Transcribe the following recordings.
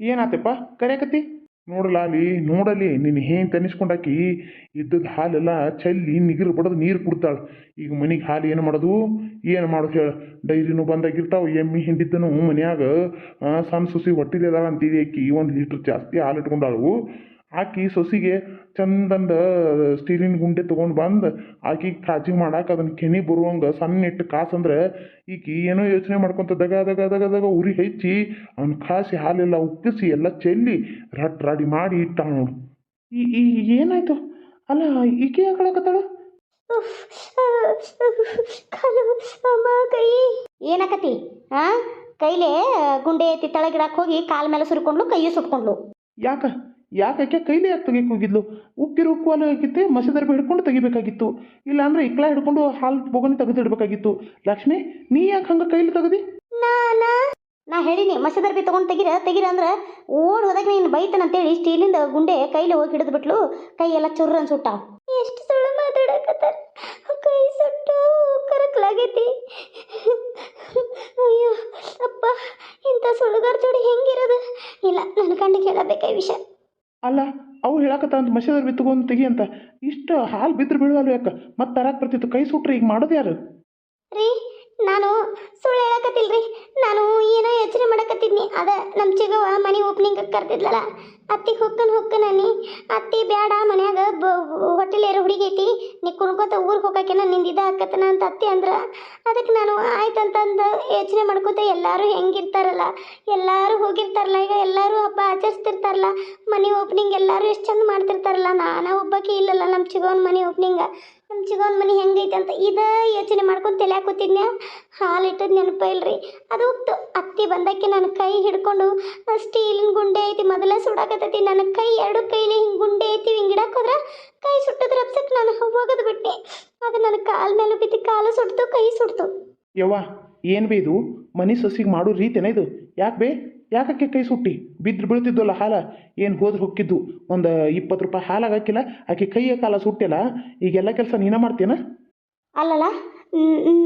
ಏನಾತಪ್ಪ? ಕರೆಯಕತ್ತಿ? ನೋಡಲ್ಲ ಅಲ್ಲಿ ನೋಡಲಿ, ನಿನ್ನ ಹೇಗೆ ತನಿಸ್ಕೊಂಡಾಕಿ ಇದ್ದದ ಹಾಲೆಲ್ಲ ಚೆಲ್ಲಿ ನಿಗಿರು ಬಡದು ನೀರು ಕುಡ್ತಾಳೆ. ಈಗ ಮನೆಗೆ ಹಾಲು ಏನು ಮಾಡೋದು? ಏನು ಮಾಡೋದು ಹೇಳ? ಡೈರಿನೂ ಬಂದಾಗಿರ್ತಾವೆ, ಎಮ್ಮಿ ಹಿಂಡಿದ್ದನು ಮನ್ಯಾಗ ಸಣ್ಣ ಸುಸಿ ಹೊಟ್ಟಿದೆ ಅದಾಳ ಅಂತೀವಿ ಆಕಿ ಒಂದು ಲೀಟ್ರ್ ಜಾಸ್ತಿ ಹಾಲು ಇಟ್ಕೊಂಡಾಳು. ಆಕಿ ಸೊಸಿಗೆ ಚಂದಂದ ಸ್ಟೀಲಿನ ಗುಂಡೆ ತೊಗೊಂಡು ಬಂದು ಆಕಿ ಕಾಜಿ ಮಾಡಾಕ ಅದನ್ನ ಕೆನಿ ಬರುವಂಗೆ ಸಣ್ಣ ಇಟ್ಟು ಕಾಸಂದ್ರೆ ಈಕಿ ಏನೋ ಯೋಚನೆ ಮಾಡ್ಕೊಂತ ದಗ ದಗ ದಗ ದಗ ಉರಿ ಹೆಚ್ಚಿ ಅವ್ನ ಕಾಸಿ ಹಾಲೆಲ್ಲ ಉಕ್ಕಿಸಿ ಎಲ್ಲ ಚೆಲ್ಲಿ ರಟ್ ರಾಡಿ ಮಾಡಿ ಇಟ್ಟ ನೋಡು. ಈ ಈ ಏನಾಯ್ತು? ಅಲ್ಲ ಈಕೆ ಹಾಕೊಳಕತ್ತಾಳ ಏನಕತಿ? ಹಾ ಕೈಲೇ ಗುಂಡೆ ಎತ್ತಿ ತೆಳಗಿಡಕ್ಕೆ ಹೋಗಿ ಕಾಲ ಮೇಲೆ ಸುರ್ಕೊಂಡ್ಲು ಕೈಯು ಸುಟ್ಕೊಂಡ್ಲು. ಯಾಕ? ಯಾಕೆ ಕೈಲೇ ಯಾಕೆ ತೆಗಿಯಕ್ಕೆ ಹೋಗಿದ್ಲು? ಉಕ್ಕಿರು ಉಕ್ಕು ಆಗಿತ್ತೆ ಮಸದರ್ಬಿ ಹಿಡ್ಕೊಂಡು ತೆಗಿಬೇಕಾಗಿತ್ತು. ಇಲ್ಲಾಂದ್ರೆ ಇಕ್ಲ ಹಿಡ್ಕೊಂಡು ಹಾಲು ಬೋಗನಿ ತೆಗೆದು ಇಡ್ಬೇಕಾಗಿತ್ತು. ಲಕ್ಷ್ಮಿ ನೀ ಯಾಕೆ ಹಂಗೆ ಕೈಲಿ ತೆಗದಿ? ನಾನಾ ನಾ ಹೇಳಿನಿ ಮಸದರ್ಬಿ ತಗೊಂಡು ತೆಗಿರ ತೆಗಿರ ಅಂದ್ರೆ ಓಡ್ ಹೋದಾಗ ನೀನು ಬೈತಾನಂತೇಳಿ ಸ್ಟೀಲಿಂದ ಗುಂಡೆ ಕೈಲಿ ಹೋಗಿ ಹಿಡಿದು ಬಿಟ್ಲು. ಕೈ ಎಲ್ಲ ಚುರ್ರ ಅನ್ಸುಟ್ಟ ಎಷ್ಟು ಸುಳ್ಳು ಮಾತಾಡಕತ್ತಾರ. ಕೈ ಸುಟ್ಟು ಕರಕ್ಲಾಗೈತಿ. ಅಯ್ಯೋ ಅಪ್ಪ ಇಂಥ ಸುಳ್ಳುಗಾರ ಜೋಡಿ ಹೆಂಗಿರೋದು? ಇಲ್ಲ ನನ್ನ ಕಣ್ಣಿಗೆ ಹೇಳಬೇಕಾ ವಿಷಯ ಅಲ್ಲ, ಅವ್ರು ಹೇಳಕತ್ತ ಅಂತ ಮಸದರ್ಬಿ ತಗೊಂಡು ತೆಗಿ ಅಂತ. ಇಷ್ಟು ಹಾಲು ಬಿದ್ರೆ ಬೀಳುವಲ್ಲ ಯಾಕೆ? ಮತ್ತೆ ತರಕ್ಕೆ ಬರ್ತಿತ್ತು. ಕೈ ಸುಟ್ರೆ, ಈಗ ಮಾಡೋದು ಯಾರು? ರೀ, ನಾನು ಸುಳ್ಳು ಹೇಳಕತ್ತಿಲ್ರಿ. ನಾನು ಏನೋ ಯೋಚನೆ ಮಾಡಕತ್ತಿದ್ನಿ. ಅದ ನಮ್ಮ ಚಿಗವ ಮನೆ ಓಪನಿಂಗ್ ಕರ್ತಿದ್ಲಲ್ಲ ಅತ್ತಿಗೆ ಹೊಕ್ಕನ್ ಹೊಕ್ಕನನಿ ಅತ್ತಿ ಬ್ಯಾಡ, ಮನ್ಯಾಗ ಬ ಹುಡುಗಿ ಐತಿ, ನೀ ಕುಣ್ಕೋತ ಊರಿಗೆ ಹೋಗಕ್ಕೆನ ನಿಂದಿದ ಹಾಕತ್ತನ ಅಂತ ಅತ್ತಿ ಅಂದ್ರ ಅದಕ್ಕೆ ನಾನು ಆಯ್ತಂತಂದು ಯೋಚನೆ ಮಾಡ್ಕೋತ ಎಲ್ಲರೂ ಹೆಂಗಿರ್ತಾರಲ್ಲ. ಎಲ್ಲರೂ ಹೋಗಿರ್ತಾರಲ್ಲ, ಈಗ ಎಲ್ಲರೂ ಹಬ್ಬ ಆಚರಿಸ್ತಿರ್ತಾರಲ್ಲ. ಮನೆ ಓಪನಿಂಗ್ ಎಲ್ಲರೂ ಎಷ್ಟು ಚಂದ ಮಾಡ್ತಿರ್ತಾರಲ್ಲ. ನಾನು ಒಬ್ಬಾಕಿ ಇಲ್ಲಲ್ಲ ನಮ್ಮ ಚಿಗವನ ಮನೆ ಓಪನಿಂಗ ಚಿಗವನ ಮನೆ ಹೆಂಗೈತೆ ಅಂತ ಇದ ಯೋಚನೆ ಮಾಡ್ಕೊಂಡು ತಲೆ ಕೂತಿದ್ನ್ಯ? ಹಾಲು ಇಟ್ಟದ್ ನೆನಪ ಅದು ಹೋಗ್ತು. ಅತ್ತಿ ಬಂದಕ್ಕೆ ನನ್ನ ಕೈ ಹಿಡ್ಕೊಂಡು ಸ್ಟೀಲಿನ ಗುಂಡೆ ಐತಿ, ಮೊದಲ ಸುಡಾಕತ್ತೈತಿ. ನನ್ನ ಕೈ ಎರಡು ಕೈಲಿ ಹಿಂಗೆ ಗುಂಡೆ ಐತಿ, ಹಿಂಗೆ ಇಡಕ್ಕೆ ಹೋದ್ರ ಕೈ ಸುಟ್ಟದ್ರ ಅಪ್ಸಕ್ ನಾನು ಹೋಗೋದು ಬಿಟ್ಟೆ ಅದು ನನ್ನ ಕಾಲ ಮೇಲೆ ಬಿದ್ದು ಕಾಲು ಸುಡ್ತು, ಕೈ ಸುಡ್ತು. ಯವ್ವ, ಏನು ಬೇ ಇದು? ಮನೆ ಸೊಸಿಗೆ ಮಾಡೋ ರೀತಿನ ಇದು. ಯಾಕೆ ಬೇ? ಯಾಕಕ್ಕೆ ಕೈ ಸುಟ್ಟಿ? ಬಿದ್ದು ಬೀಳ್ತಿದ್ದಲ್ಲ ಹಾಲ? ಏನು ಹೋದ್ರೆ ಹೊಕ್ಕಿದ್ದು? ಒಂದು ಇಪ್ಪತ್ತು ರೂಪಾಯಿ ಹಾಲಾಗ ಹಾಕಿಲ್ಲ ಆಕೆ ಕೈಯ ಕಾಲ ಸುಟ್ಟಿಲ್ಲ? ಈಗೆಲ್ಲ ಕೆಲಸ ನೀನ ಮಾಡ್ತೀನ ಅಲ್ಲಲ್ಲ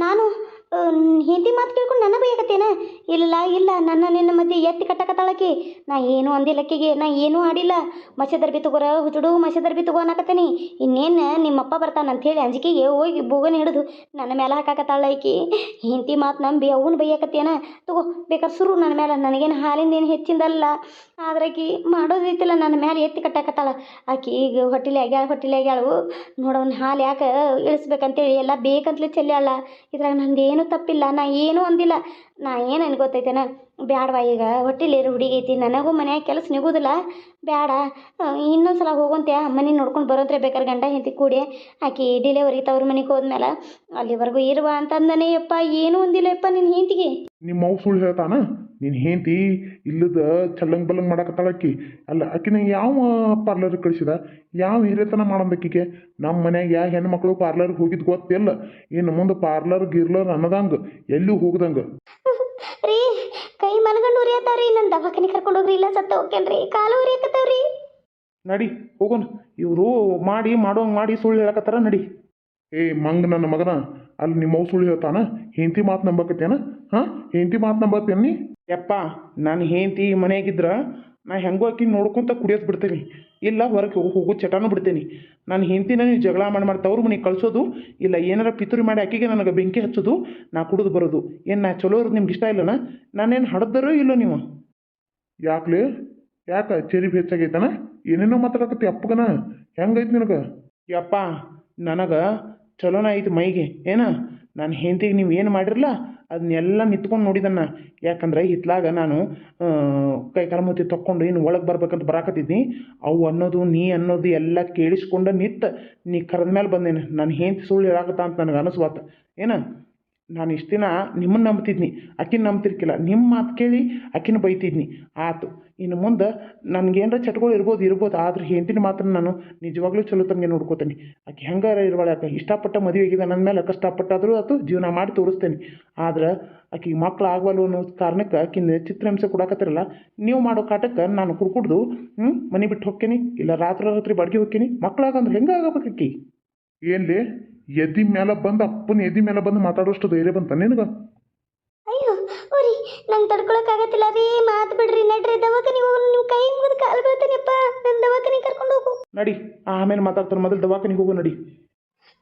ನಾನು ಹಿಂದಿ ಮಾತು ಕೇಳ್ಕೊಂಡು ನನ್ನ ಬೈಯಕತ್ತೇನ ಇಲ್ಲ ಇಲ್ಲ, ನನ್ನ ನಿನ್ನ ಮಧ್ಯೆ ಎತ್ತಿ ಕಟ್ಟಕತ್ತಾಳಕಿ. ನಾ ಏನು ಅಂದಿಲ್ಲಕ್ಕಿಗೆ ನಾ ಏನೂ ಆಡಿಲ್ಲ. ಮಸದರ್ಬಿ ತಗೋರ, ಹುಚುಡು ಮಸದರ್ಬಿ ತಗೋ ಅನ್ನಕತ್ತೀನಿ. ಇನ್ನೇನು ನಿಮ್ಮಪ್ಪ ಬರ್ತಾನ ಹೇಳಿ ಅಂಜಿಕೆಗೆ ಹೋಗಿ ಬೂಗನ ಹಿಡಿದು ನನ್ನ ಮೇಲೆ ಹಾಕಾಕತ್ತಾಳ ಆಕಿ. ಹೆಂಡತಿ ಮಾತು ನಂಬಿ ಅವನು ಬೈಯಕತ್ತೇನ ತಗೋ ಬೇಕಾದ್ರೆ ಸುರು ನನ್ನ ಮೇಲೆ ನನಗೇನು ಹಾಲಿಂದ ಏನು ಹೆಚ್ಚಿಂದಲ್ಲ. ಆದ್ರೆ ಆಕಿ ಮಾಡೋದೈತಿಲ್ಲ ನನ್ನ ಮೇಲೆ ಎತ್ತಿ ಕಟ್ಟಾಕತ್ತಾಳ. ಆಕಿ ಈಗ ಹೊಟ್ಟಿಲೆ ಆಗ್ಯಾಳ, ಹೊಟ್ಟಿಲೆ ಆಗ್ಯಾಳು. ನೋಡವ್ನ ಹಾಲು ಯಾಕೆ ಇಳಿಸ್ಬೇಕಂತೇಳಿ ಎಲ್ಲ ಬೇಕಂತಲೇ ಚೆಲ್ಲಾಳ ಇದ್ರಾಗ ನಂದೇನು ತಪ್ಪಿಲ್ಲ ನಾ ಏನೂ ಅಂದಿಲ್ಲ. ನಾ ಏನು ಅನ್ ಗೊತ್ತೈತೇನ ಬ್ಯಾಡವಾ ಈಗ? ಹೊಟ್ಟಿಲೇರು ಹುಡುಗಿ ಐತಿ. ನನಗೂ ಮನ್ಯಾಗ ಕೆಲಸ ನಿಗೋದಿಲ್ಲ. ಬ್ಯಾಡ. ಇನ್ನೊಂದು ಸಲ ಹೋಗುವಂತೆ ಮನೆ ನೋಡ್ಕೊಂಡು ಬರೋದ್ರೆ ಬೇಕಾದ್ರೆ ಗಂಡ ಹೆಂಡತಿ ಕೂಡಿ. ಆಕಿ ಡಿಲೆವರಿ ತವ್ರ ಮನೆಗೆ ಹೋದ್ಮೇಲೆ ಅಲ್ಲಿವರೆಗೂ ಇರುವ ಅಂತಂದನೇ ಯಪ್ಪ ಏನೂ ಅಂದಿಲ್ಲ ಯಪ್ಪ ನಿನ್ನ ಹೆಂಡತಿಗೆ. ನಿಮ್ಮ ಅವ್ ಸುಳ್ಳು ಹೇಳ್ತಾನ? ನಿನ್ನ ಹೆಂಡತಿ ಇಲ್ಲದ ಚಲ್ಲಂಗ್ ಬಲ್ಲಂಗ್ ಮಾಡಕತ್ತಾಳ ಆಕಿ. ಅಲ್ಲ ಆಕಿನ ಯಾವ ಪಾರ್ಲರ್ ಕಳಿಸಿದ? ಯಾವ ಹಿರಿಯತನ ಮಾಡಂಬೇಕಿಗೆ? ನಮ್ಮ ಮನ್ಯಾಗ ಯಾವ ಹೆಣ್ಮಕ್ಳು ಪಾರ್ಲರ್ಗೆ ಹೋಗಿದ್ದು ಗೊತ್ತಿಲ್ಲ. ಇನ್ನು ಮುಂದೆ ಪಾರ್ಲರ್ ಗಿರ್ಲರ್ ಅನ್ನದಂಗ ಎಲ್ಲೂ ಹೋಗ್ದಂಗೆ? ರೀ, ಕೈ ಮನಗಂಡು ಉರಿಯತ್ತಾವ್ರಿ ನನ್ನ ದವಾಖಾನೆ ಕರ್ಕೊಂಡು ಹೋಗ್ರಿ, ಇಲ್ಲ ಸತ್ತ ಹೋಗ್ಕೇನ್ರಿ ಕಾಲು ಉರಿಯಕತ್ತಾವ್ರಿ. ನಡಿ, ಹೋಗೋಣ. ಇವರು ಮಾಡಿ, ಮಾಡೋಂಗೆ ಮಾಡಿ ಸುಳ್ಳು ಹೇಳಕತ್ತಾರ, ನಡಿ. ಏ, ಮಂಗ ನನ್ನ ಮಗನ, ಅಲ್ಲಿ ನಿಮ್ಮ ಸುಳ್ಳು ಹೇಳ್ತಾನ? ಹೆಂಡತಿ ಮಾತು ನಂಬಕತ್ತೇನ? ಹಾಂ, ಹೆಂಡತಿ ಮಾತು ನಂಬತ್ತೇನಿ ಯಪ್ಪ, ನಾನು ಹೆಂಡತಿ ಮನೆಯಾಗಿದ್ರ ನಾ ಹೆಂಗೋ ಆಕಿ ನೋಡ್ಕೊಂತ ಕುಡಿಯೋದು ಬಿಡ್ತೇನೆ. ಇಲ್ಲ ಹೊರಗೆ ಹೋಗೋ ಚಟನೂ ಬಿಡ್ತೇನೆ. ನಾನು ಹೆಂಡತಿನ ನೀವು ಜಗಳ ಮಾಡಿ ಮಾಡಿ ತವ್ರ ಮನೆಗೆ ಕಳಿಸೋದು ಇಲ್ಲ ಏನಾರ ಪಿತೂರಿ ಮಾಡಿ ಆಕಿಗೆ ನನಗೆ ಬೆಂಕಿ ಹಚ್ಚೋದು ನಾ ಕುಡಿದು ಬರೋದು. ಏನು ನಾ ಚಲೋ ಇರೋದು ನಿಮ್ಗೆ ಇಷ್ಟ ಇಲ್ಲನ? ನಾನೇನು ಹಡ್ದರೋ ಇಲ್ಲೋ ನೀವು? ಯಾಕಲೇ? ಯಾಕ ಚೆರಿಬ್ ಹೆಚ್ಚಾಗೈತನ? ಏನೇನೋ ಮಾತಾಡಕತ್ತಿ ಅಪ್ಪಗನ? ಹೆಂಗೈತೆ ನಿನಗೆ? ಯಪ್ಪ ನನಗೆ ಚಲೋನ ಐತೆ ಮೈಗೆ. ಏನ? ನಾನು ಹೆಂಡತಿಗೆ ನೀವು ಏನು ಮಾಡಿರಲ್ಲ ಅದನ್ನೆಲ್ಲ ನಿಂತ್ಕೊಂಡು ನೋಡಿದನ್ನ. ಯಾಕಂದ್ರೆ ಹಿತ್ಲಾಗ ನಾನು ಕೈ ಮುತ್ತಿ ತಕ್ಕೊಂಡು ಇನ್ನು ಒಳಗೆ ಬರ್ಬೇಕಂತ ಬರಾಕತ್ತಿದ್ನಿ. ಅವು ಅನ್ನೋದು, ನೀ ಅನ್ನೋದು ಎಲ್ಲ ಕೇಳಿಸ್ಕೊಂಡು ನಿತ್ತ ನೀ ಕರೆದ ಮೇಲೆ ಬಂದೇನೆ. ನಾನು ಹೆಂಡ್ತಿ ಸುಳ್ಳು ಹೇಳಾಕತ್ತ ಅಂತ ನನಗೆ ಅನಿಸ್ವಾತ. ಏನ? ನಾನು ಇಷ್ಟು ದಿನ ನಿಮ್ಮನ್ನು ನಂಬ್ತಿದ್ನಿ. ಆಕಿನ ನಂಬ್ತಿರ್ಕಿಲ್ಲ. ನಿಮ್ಮ ಮಾತು ಕೇಳಿ ಆಕಿನ ಬೈತಿದ್ನಿ. ಆತು. ಇನ್ನು ಮುಂದೆ ನನಗೇನಾರ ಚಟಗಳು ಇರ್ಬೋದು ಇರ್ಬೋದು. ಆದ್ರೆ ಹೆಂಡತಿನ ಮಾತ್ರ ನಾನು ನಿಜವಾಗ್ಲೂ ಚಲೋ ತಮಗೆ ನೋಡ್ಕೋತೀನಿ. ಆಕೆ ಹೆಂಗಾರ ಇರುವಳೆ ಆಕೆ? ಇಷ್ಟಪಟ್ಟ ಮದುವೆ ಆಗಿದೆ ನನ್ನ ಮೇಲೆ ಕಷ್ಟಪಟ್ಟಾದರೂ ಆತು ಜೀವನ ಮಾಡಿ ತೋರಿಸ್ತೇನೆ. ಆದ್ರೆ ಆಕೆಗೆ ಮಕ್ಳು ಆಗವಲ್ವ ಅನ್ನೋ ಕಾರಣಕ್ಕೆ ಆಕಿನ ಚಿತ್ರಹಿಂಸೆ ಕೊಡಕತ್ತಿರಲ್ಲ. ನೀವು ಮಾಡೋ ಕಾಟಕ್ಕೆ ನಾನು ಕುಡ್ಕುಡ್ದು ಹ್ಞೂ ಮನೆ ಬಿಟ್ಟು ಹೋಗ್ತೀನಿ. ಇಲ್ಲ ರಾತ್ರಿ ರಾತ್ರಿ ಬಾಡಿಗೆ ಹೋಗ್ತೀನಿ. ಮಕ್ಳಾಗಂದ್ರೆ ಹೆಂಗೆ ಆಗಬೇಕು ಆಕಿ? ಏನ್ಲಿ? ಎದಿ ಮೇಲೆ ಬಂದು ಅಪ್ಪನ ಎದಿ ಮೇಲೆ ಬಂದು ಮಾತಾಡೋಷ್ಟು ಧೈರ್ಯ ಬಂತ ನಿನಗೆ? ಅಯ್ಯೋ ಓರಿ ನಂಗೆ ತಡ್ಕೊಳಕ್ಕಾಗತ್ತಿಲ್ಲ ರೀ. ಮಾತು ಬಿಡ್ರಿ ನಡ್ರಿ. ದವಾಖಾನಿ ಹೋಗಿ ನಿಮ್ಮ ಕೈ ಮುಗಿದು ಕಾಲು ಬೀಳ್ತಾನೆಪ್ಪ. ನನ್ನ ದವಾಖಾನೆ ಕರ್ಕೊಂಡು ಹೋಗು. ನಡಿ ಆಮೇಲೆ ಮಾತಾಡ್ತಾರೆ ಮೊದಲು ದವಾಖಾನೆಗೆ ಹೋಗು ನಡಿ.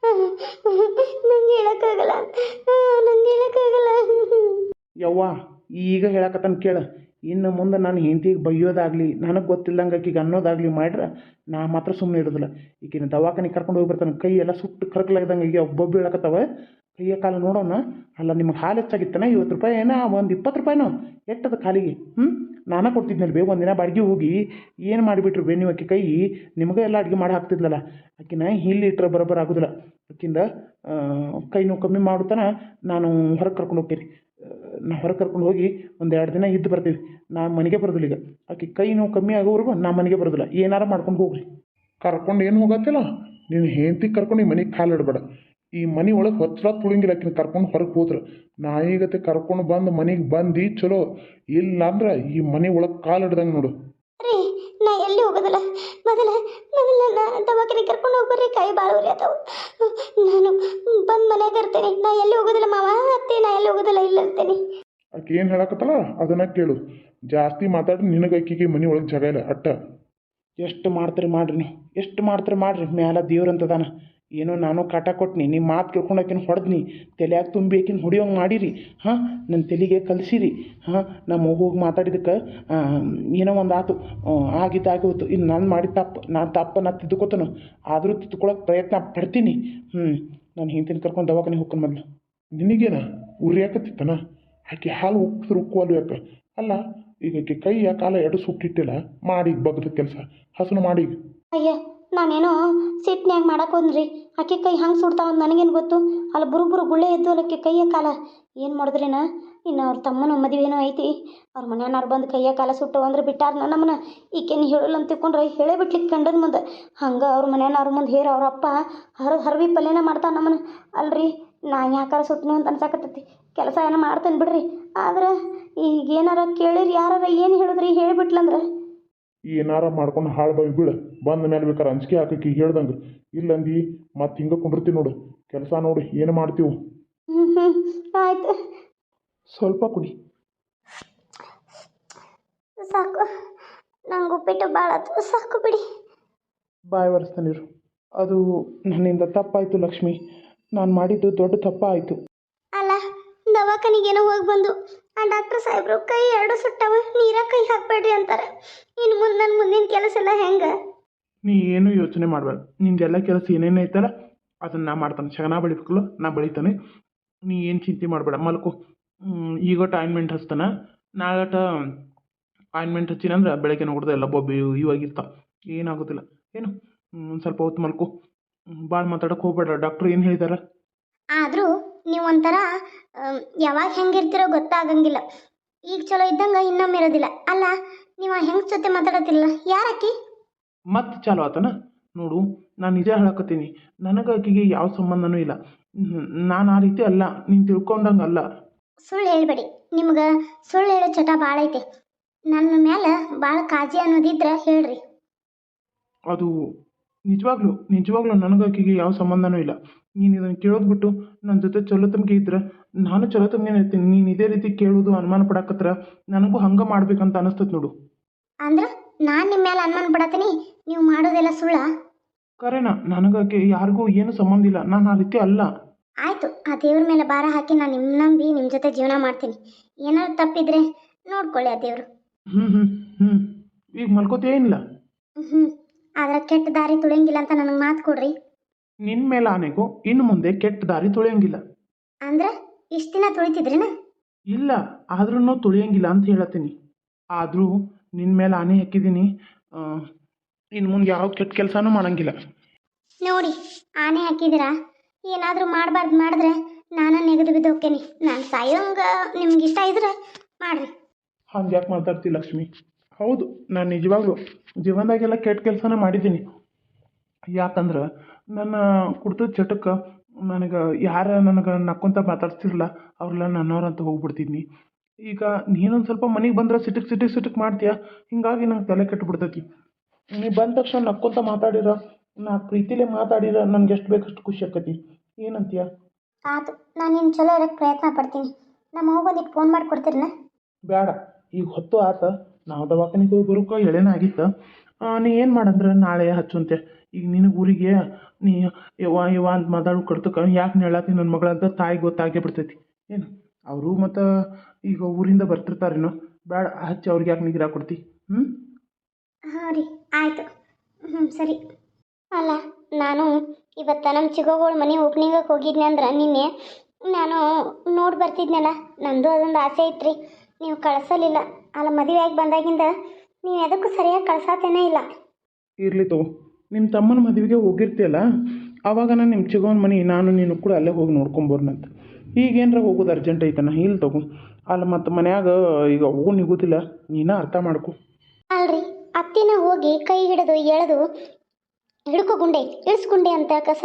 ನಂಗೆ ಹೇಳಕ್ಕಾಗಲ್ಲ. ನಂಗೆ ಹೇಳಕ್ಕಾಗಲ್ಲ. ಯವ್ವ ಈಗ ಹೇಳಕತ್ತಾನ ಕೇಳ. ಇನ್ನು ಮುಂದೆ ನಾನು ಹೆಂಡತಿಗೆ ಬೈಯೋದಾಗಲಿ, ನನಗೆ ಗೊತ್ತಿಲ್ಲಂಗೆ ಆಕಿಗೆ ಅನ್ನೋದಾಗಲಿ ಮಾಡ್ರೆ ನಾ ಮಾತ್ರ ಸುಮ್ಮನೆ ಇರೋದಿಲ್ಲ. ಈಕಿನ ದವಾಖಾನಿಗೆ ಕರ್ಕೊಂಡು ಹೋಗಿ ಕೈ ಎಲ್ಲ ಸುಟ್ಟು ಕರ್ಕಲಾಗ್ದಂಗೆ ಈಗ ಒಬ್ಬೊಬ್ಬ ಹೇಳಕತ್ತವೆ ಕೈಯ ಕಾಲು ನೋಡೋಣ ಅಲ್ಲ ನಿಮ್ಗೆ ಹಾಲು ಹೆಚ್ಚಾಗಿತ್ತಾನೆ? ಐವತ್ತು ರೂಪಾಯಿ ಏನೋ? ಒಂದು ಇಪ್ಪತ್ತು ರೂಪಾಯಿನೋ? ಎಟ್ಟದ ಕಾಲಿಗೆ? ಹ್ಞೂ ನಾನೇ ಕೊಡ್ತಿದ್ನಲ್ಲ ಬೇ ಒಂದಿನ ಬಾಡಿಗೆ ಹೋಗಿ ಏನು ಮಾಡಿಬಿಟ್ರು ಬೇ ನೀವು ಆಕೆ ಕೈ? ನಿಮಗೆ ಎಲ್ಲ ಅಡುಗೆ ಮಾಡಿ ಹಾಕ್ತಿದ್ಲಲ್ಲ. ಆಕಿನ ಇಲ್ಲಿ ಇಟ್ಟರೆ ಬರೋಬ್ಬರ ಆಗೋದಿಲ್ಲ. ಆಕಿಂದ ಕೈ ನೋವು ಕಮ್ಮಿ ಮಾಡುತ್ತಾನೆ ನಾನು ಹೊರಗೆ ಕರ್ಕೊಂಡು ಹೋಗ್ತೀನಿ. ನಾ ಹೊರಗೆ ಕರ್ಕೊಂಡು ಹೋಗಿ ಒಂದು ಎರಡು ದಿನ ಇದ್ದು ಬರ್ತೀವಿ. ನಾ ಮನೆಗೆ ಬರೋದಿಲ್ಲ ಈಗ. ಆಕೆ ಕೈ ನೋವು ಕಮ್ಮಿ ಆಗೋವರೆಗೂ ನಾ ಮನೆಗೆ ಬರೋದಿಲ್ಲ. ಏನಾರ ಮಾಡ್ಕೊಂಡು ಹೋಗ್ರಿ. ಕರ್ಕೊಂಡು ಏನು ಹೋಗತ್ತಿಲ್ಲ? ನೀನು ಹೆಂಡತಿ ಕರ್ಕೊಂಡು ಈ ಮನೆಗೆ ಇಡಬೇಡ. ಈ ಮನೆ ಒಳಗೆ ಹೊಚ್ಚಲ ತುಳಿಂಗಿಲ್ಲ ಆಕಿನ ಕರ್ಕೊಂಡು ಹೊರಗೆ ಹೋದ್ರೆ. ನಾಯಿಗತೆ ಕರ್ಕೊಂಡು ಬಂದು ಮನೆಗೆ ಬಂದು ಚಲೋ. ಇಲ್ಲ ಅಂದ್ರೆ ಈ ಮನೆ ಒಳಗೆ ಕಾಲಿಡ್ದಂಗೆ ನೋಡು. ರೀ ನಾ ಎಲ್ಲಿ ಹೋಗೋದಿಲ್ಲ ಮೊದಲ ಮೊದಲ ನಾ ದವಾಖಾನೆ ಕರ್ಕೊಂಡು ಹೋಗ್ಬರ್ರಿ ಕೈ ಭಾಳ ಉರಿ ಅದಾವು. ನಾನು ಬಂದು ಮನೆಗೆ ಇರ್ತೇನೆ ನಾ ಎಲ್ಲಿ ಹೋಗೋದಿಲ್ಲ ಮಾವ ಅತ್ತೆ ನಾ ಎಲ್ಲಿ ಹೋಗೋದಿಲ್ಲ ಇಲ್ಲ ಇರ್ತೇನೆ. ಆಕೆ ಏನು ಹೇಳಕತ್ತಲ್ಲ ಅದನ್ನ ಕೇಳು. ಜಾಸ್ತಿ ಮಾತಾಡಿ ನಿನಗೆ ಆಕಿಗೆ ಮನೆ ಒಳಗೆ ಜಾಗ ಇಲ್ಲ ಅಟ್ಟ. ಎಷ್ಟು ಮಾಡ್ತೀರಿ ಮಾಡ್ರಿ ನೀವು. ಎಷ್ಟು ಮಾಡ್ತೀರಿ ಮಾಡ್ರಿ ಮ್ಯಾಲ ದೇವ್ರಂತದಾನ. ಏನೋ ನಾನು ಕಾಟ ಕೊಟ್ನಿ ನಿಮ್ಮ ಮಾತು ಕೇಳ್ಕೊಂಡು ಆಕಿನ ಹೊಡೆದ್ನಿ ತಲೆಯಾಗ ತುಂಬಿ ಆಕಿನ ಹೊಡಿಯೋಂಗೆ ಮಾಡಿರಿ ಹಾಂ ನನ್ನ ತಲೆಗೆ ಕಲಿಸಿರಿ ಹಾಂ ನಮ್ಮ ಹೋಗಿ ಮಾತಾಡಿದಕ್ಕೆ ಏನೋ ಒಂದು ಆತು ಆಗಿದ್ದು ಆಗೋಯ್ತು ಇನ್ನು ನಾನು ಮಾಡಿದ ತಪ್ಪು ನಾನು ತಪ್ಪು ನಾನು ತಿದ್ದುಕೋತನು ಆದರೂ ತಿದ್ದುಕೊಳಕ್ಕೆ ಪ್ರಯತ್ನ ಪಡ್ತೀನಿ. ಹ್ಞೂ ನಾನು ಹಿಂದಿನ ಕರ್ಕೊಂಡು ದವಾಖಾನೆ ಹೋಗ್ಕೊಂಡು ಮೊದಲು. ನಿನಗೇನ? ಉರಿಯಾಕತ್ತಿತ್ತನ ಆಕೆ ಹಾಲು ಉಕ್ಕಿದ್ರು ಉಕ್ಕುವಲ್ಲು ಯಾಕೆ? ಅಲ್ಲ ಈಗ ಆಕೆ ಕೈಯ ಕಾಲ ಎರಡು ಸುಟ್ಟಿಟ್ಟಿಲ್ಲ ಮಾಡಿ ಬಗ್ದ ಕೆಲಸ ಹಸನು ಮಾಡಿ ಅಯ್ಯ ನಾನೇನೋ ಸಿಟ್ನ್ಯಾಗ ಮಾಡಕ್ಕೆ ಹೋದ್ರಿ ಆಕೆ ಕೈ ಹಂಗೆ ಸುಡ್ತಾವ ನನಗೇನು ಗೊತ್ತು? ಅಲ್ಲಿ ಬುರುಬುರು ಬುರು ಗುಳ್ಳೆ ಎದ್ದು ಅಲ್ಲಕ್ಕೆ ಕೈಯ ಕಾಲ. ಏನು ಮಾಡಿದ್ರೇನ? ಇನ್ನು ಅವ್ರ ತಮ್ಮನ ಮದುವೆನೋ ಐತಿ. ಅವ್ರ ಮನೆಯವ್ರು ಬಂದು ಕೈಯ ಕಾಲ ಸುಟ್ಟು ಅಂದ್ರೆ ಬಿಟ್ಟಾರ ನಮ್ಮನ್ನ ಈಕೆನ ಹೇಳಲ್ಲ ಅಂತ ತಿಳ್ಕೊಂಡ್ರೆ ಹೇಳೇ ಬಿಟ್ಲಿಕ್ಕೆ ಕಂಡದ ಮುಂದೆ. ಹಂಗೆ ಅವ್ರ ಮನೆಯವ್ರ ಮುಂದೆ ಹೇರ ಅವ್ರ ಅಪ್ಪ ಹರ ಹರವಿ ಪಲ್ಯನ ಮಾಡ್ತಾನೆ ನಮ್ಮನ್ನ ಅಲ್ರಿ, ನಾ ಯಾಕಾರ ಸುಟ್ಟನು ಅಂತ ಅನ್ಸಾಕತ್ತೈತಿ. ಕೆಲಸ ಏನೋ ಮಾಡ್ತೇನೆ ಬಿಡ್ರಿ. ಆದ್ರೆ ಈಗ ಏನಾರ ಕೇಳಿರಿ ಯಾರಾರ ಏನು ಹೇಳಿದ್ರಿ? ಹೇಳಿಬಿಟ್ಲಂದ್ರೆ? ಏನಾರ ಮಾಡ್ಕೊಂಡು ಹಾಳು ಬಾವಿ ಬೀಳು ಬಂದ ಮೇಲೆ ಬೇಕಾರೆ ಅಂಜಿಕೆ ಹಾಕಕ್ಕೆ ಹೇಳ್ದಂಗೆ. ಇಲ್ಲಂದು ಮತ್ತೆ ಹಿಂಗೆ ಕುಂಡಿರ್ತೀವಿ ನೋಡು. ಕೆಲಸ ನೋಡಿ ಏನು ಮಾಡ್ತೀವಿ? ಆಯ್ತು. ಸ್ವಲ್ಪ ಕುಡಿ. ಸಾಕು. ನಂಗೆ ಉಪ್ಪಿಟ್ಟು ಭಾಳ ಆತು ಸಾಕು ಬಿಡಿ. ಬಾಯಿ ಒರೆಸ್ತಾನಿರು ಅದು ನನ್ನಿಂದ ತಪ್ಪಾಯಿತು ಲಕ್ಷ್ಮಿ. ನಾನು ಮಾಡಿದ್ದು ದೊಡ್ಡ ತಪ್ಪಾಯಿತು. ಅಲ್ಲ ದವಾಖಾನಿಗೇನೋ ಹೋಗಿ ಬಂದು. ಆ ಡಾಕ್ಟರ್ ಸಾಹೇಬ್ರು ಕೈ ಎರಡು ಸುಟ್ಟವ ನೀರ ಕೈ ಹಾಕ್ಬೇಡ್ರಿ ಅಂತಾರೆ. ಇನ್ನು ಮುಂದೆ ನನ್ನ ಮುಂದಿನ ಕೆಲಸ ಎಲ್ಲ ಹೆಂಗೆ? ನೀ ಏನು ಯೋಚನೆ ಮಾಡಬೇಡ. ನಿಂದೆಲ್ಲ ಕೆಲಸ ಏನೇನು ಐತಲ್ಲ ಅದನ್ನು ನಾ ಮಾಡ್ತಾನೆ. ಶಗನ ಬೆಳಿಬೇಕಲ್ಲ ನಾ ಬೆಳಿತಾನೆ. ನೀ ಏನು ಚಿಂತೆ ಮಾಡಬೇಡ. ಮಲ್ಕೋ. ಈಗ ಈಗೊಟ್ಟು ಆಯಿಂಟ್ಮೆಂಟ್ ಹಚ್ತಾನೆ. ನಾಳಟ ಆಯಿಂಟ್ಮೆಂಟ್ ಹಚ್ಚಿನಂದ್ರೆ ಬೆಳಗ್ಗೆ ನೋಡಿದೆ ಎಲ್ಲ ಬೊಬ್ಬೆ ಇವಾಗಿರ್ತಾವೆ. ಏನಾಗೋದಿಲ್ಲ. ಏನು? ಒಂದು ಸ್ವಲ್ಪ ಹೊತ್ತು ಮಲ್ಕೋ. ಭಾಳ ಮಾತಾಡೋಕೆ ಹೋಗ್ಬೇಡ. ಡಾಕ್ಟ್ರು ಏನು ಹೇಳಿದಾರ? ಆದರೂ ನೀವು ಒಂಥರ ಯಾವಾಗ ಹೆಂಗಿರ್ತಿರೋ ಗೊತ್ತಾಗಂಗಿಲ್ಲ. ಈಗ ಚಲೋ ಇದ್ದಂಗೆ ಇನ್ನೊಮ್ಮೆ ಇರೋದಿಲ್ಲ. ಅಲ್ಲ ನೀವು ಹೆಂಗ್ ಜೊತೆ ಮಾತಾಡತಿಲ್ಲ ಯಾರಕ್ಕಿ ಮತ್ತೆ ಚಾಲು ಆತನ. ನೋಡು ನಾನು ನಿಜ ಹೇಳಕತ್ತೀನಿ. ನನಗೆ ಆಕೆಗೆ ಯಾವ ಸಂಬಂಧನೂ ಇಲ್ಲ. ನಾನು ಆ ರೀತಿ ಅಲ್ಲ ನೀನು ತಿಳ್ಕೊಂಡಂಗೆ ಅಲ್ಲ. ಸುಳ್ಳು ಹೇಳ್ಬೇಡಿ. ನಿಮ್ಗೆ ಸುಳ್ಳು ಹೇಳೋ ಚಟ ಭಾಳ ಐತೆ. ನನ್ನ ಮೇಲೆ ಭಾಳ ಕಾಳಜಿ ಅನ್ನೋದಿದ್ರೆ ಹೇಳ್ರಿ. ಅದು ನಿಜವಾಗ್ಲೂ ನಿಜವಾಗ್ಲೂ ನನಗೆ ಆಕೆಗೆ ಯಾವ ಸಂಬಂಧನೂ ಇಲ್ಲ. ನೀನು ಇದನ್ನು ಕೇಳೋದ್ಬಿಟ್ಟು ನನ್ನ ಜೊತೆ ಚಲೋತಮ್ಗೆ ಇದ್ರೆ ನಾನು ಚಲೋ ಚಲೋತಮ್ಗೆ ಇರ್ತೀನಿ. ನೀನು ಇದೇ ರೀತಿ ಕೇಳೋದು ಅನುಮಾನ ಪಡಕತ್ರ ನನಗೂ ಹಂಗೆ ಮಾಡ್ಬೇಕಂತ ಅನಿಸ್ತದೆ ನೋಡು. ಅಂದ್ರೆ ನಾನು ನಿಮ್ಮ ಮೇಲೆ ಅನುಮಾನ ಪಡತೀನಿ ನೀವು ಮಾಡೋದೆಲ್ಲ ಸುಳ್ಳ? ಕರೆನ ನನಗೆ ಯಾರಿಗೂ ಏನು ಸಂಬಂಧ ಇಲ್ಲ. ನಾನು ಆ ರೀತಿ ಅಲ್ಲ. ಆಯಿತು ಆ ದೇವ್ರ ಮೇಲೆ ಭಾರ ಹಾಕಿ ನಾನು ನಿಮ್ಮ ನಂಬಿ ನಿಮ್ಮ ಜೊತೆ ಜೀವನ ಮಾಡ್ತೀನಿ. ಏನಾದ್ರು ತಪ್ಪಿದ್ರೆ ನೋಡ್ಕೊಳ್ಳಿ ಆ ದೇವ್ರು. ಹ್ಞೂ ಹ್ಞೂ ಹ್ಞೂ ಈಗ ಮಲ್ಕೋತೇನಿಲ್ಲ ಹ್ಞೂ ಆದ್ರೆ ಕೆಟ್ಟ ದಾರಿ ತುಳಿಯಂಗಿಲ್ಲ ಅಂತ ನನಗೆ ಮಾತು ಕೊಡ್ರಿ. ನಿನ್ನ ಮೇಲೆ ಆನೆಗೂ ಇನ್ನು ಮುಂದೆ ಕೆಟ್ಟ ದಾರಿ ತುಳಿಯಂಗಿಲ್ಲ. ಅಂದ್ರೆ ಇಷ್ಟ ದಿನ ತುಳಿತಿದ್ರೇನ? ಇಲ್ಲ ಆದ್ರೂ ತುಳಿಯಂಗಿಲ್ಲ ಅಂತ ಹೇಳತ್ತೀನಿ. ಆದರೂ ನಿನ್ ಮೇಲೆ ಆನೆ ಹಾಕಿದ್ದೀನಿ ಇನ್ನು ಮುಂದೆ ಯಾವ ಕೆಟ್ಟ ಕೆಲಸನೂ ಮಾಡಂಗಿಲ್ಲ. ನೋಡಿ ಆನೆ ಹಾಕಿದಿರಾ ಏನಾದರೂ ಮಾಡಬಾರ್ದು ಮಾಡಿದ್ರೆ ನಾನು ನೆಗೆದು ಬಿದ್ದು ಹೋಗ್ತೇನೆ. ನಾನು ಸಾಯೋಂಗ ನಿಮ್ಗೆ ಇಷ್ಟ ಇದ್ರೆ ಮಾಡ್ರಿ. ಹಂಗೆ ಯಾಕೆ ಮಾತಾಡ್ತೀವಿ ಲಕ್ಷ್ಮಿ? ಹೌದು ನಾನು ನಿಜವಾಗ್ಲೂ ಜೀವನದಾಗೆಲ್ಲ ಕೆಟ್ಟ ಕೆಲಸನ ಮಾಡಿದ್ದೀನಿ. ಯಾಕಂದ್ರೆ ನನ್ನ ಕುಡ್ತದ ಚಟಕ್ಕೆ ನನಗೆ ಯಾರು ನನಗೆ ನಕ್ಕೊಂತ ಮಾತಾಡ್ತಿರಲ್ಲ ಅವ್ರೆಲ್ಲ ನನ್ನವ್ರು ಅಂತ ಹೋಗ್ಬಿಡ್ತಿದ್ನಿ. ಈಗ ನೀನೊಂದು ಸ್ವಲ್ಪ ಮನೆಗೆ ಬಂದ್ರೆ ಸಿಟಕ್ ಸಿಟಕ್ ಸಿಟಕ್ ಮಾಡ್ತೀಯ? ಹಿಂಗಾಗಿ ನಂಗೆ ತಲೆ ಕೆಟ್ಟುಬಿಡ್ತೈತಿ ನೀ ಬಂದ ತಕ್ಷಣ ನಕ್ಕೊಂತ ಮಾತಾಡಿರ ನಾ ಪ್ರೀತಿಲೆ ಮಾತಾಡಿರ ನನಗೆ ಎಷ್ಟು ಬೇಕಷ್ಟು ಖುಷಿ ಆಕತಿ. ಏನಂತೀಯ? ಆತು ನಾನು ನಿನ್ನ ಚಲೋ ಇರೋಕ್ಕೆ ಪ್ರಯತ್ನ ಪಡ್ತೀನಿ. ನಮ್ಮ ಹೋಗೋದಿಕ್ಕೆ ಫೋನ್ ಮಾಡಿ ಕೊಡ್ತೀರನ? ಬೇಡ ಈಗ ಹೊತ್ತು ಆತ ನಾವು ದವಾಖಾನಿಗೆ ಹೋಗಿ ಬರೋಕೆ ಎಳೆನ ಆಗಿತ್ತು ನೀ ಏನು ಮಾಡಂದ್ರೆ ನಾಳೆ ಹಚ್ಚುಂತೆ ಈಗ ನಿನಗೆ ಊರಿಗೆ ನೀ ಯವ್ವ ಯವ್ವ ಅಂತ ಮಾತಾಡೋ ಕಡ್ತಕ್ಕ ಯಾಕೆ ಹೇಳತ್ತಿ ನನ್ನ ಮಗಳಂತ ತಾಯಿ ಗೊತ್ತಾಗೇ ಬಿಡ್ತೈತಿ. ಏನು? ಅವರು ಮತ್ತು ಈಗ ಊರಿಂದ ಬರ್ತಿರ್ತಾರೇನೋ ಬೇಡ ಹಚ್ಚಿ ಅವ್ರಿಗೆ ಯಾಕೆ ನಿಗ್ರಹ ಕೊಡ್ತಿ? ಹ್ಞೂ ಹಾಂ ರೀ ಆಯಿತು. ಹ್ಞೂ ಸರಿ. ಅಲ್ಲ ನಾನು ಇವತ್ತು ನಮ್ಮ ಚಿಗೋಗಳ ಮನೆ ಓಪನಿಂಗಕ್ಕೆ ಹೋಗಿದ್ನಿ ಅಂದ್ರೆ ನಿನ್ನೆ ನಾನು ನೋಡಿ ಬರ್ತಿದ್ನಲ್ಲ ನಂದು ಅದೊಂದು ಆಸೆ ಐತ್ರಿ. ನೀವು ಕಳಿಸಲಿಲ್ಲ. ಅಲ್ಲ ಮದುವೆ ಆಗಿ ಬಂದಾಗಿಂದ ನೀವು ಎದಕ್ಕೂ ಸರಿಯಾಗಿ ಕಳ್ಸಾತೇನೇ ಇಲ್ಲ. ಇರ್ಲಿ ತಗೋ. ನಿಮ್ಮ ತಮ್ಮನ ಮದುವೆಗೆ ಹೋಗಿರ್ತೀಯಲ್ಲ ಆವಾಗ ನಾನು ನಿಮ್ಮ ಚಿಗೋನ ಮನೆ, ನಾನು ನೀನು ಕೂಡ ಅಲ್ಲೇ ಹೋಗಿ ನೋಡ್ಕೊಂಬರ್ನಂತ. ಈಗ ಏನರ ಹೋಗೋದು ಅರ್ಜೆಂಟ್ ಐತನ ಇಲ್ಲಿ ತಗೋ. ಅಲ್ಲಿ ಮತ್ತು ಮನ್ಯಾಗ ಈಗ ಹೋಗು ನಿಗೋದಿಲ್ಲ, ನೀನ ಅರ್ಥ ಮಾಡ್ಕೊ. ಅಲ್ರಿ, ಅತ್ತಿನ ಹೋಗಿ ಕೈ ಹಿಡಿದು ಎಳೆದು, ಹಿಡ್ಕೊ ಗುಂಡೆ ಇಳಿಸ್ಗುಂಡೆ ಅಂತ ಕಸ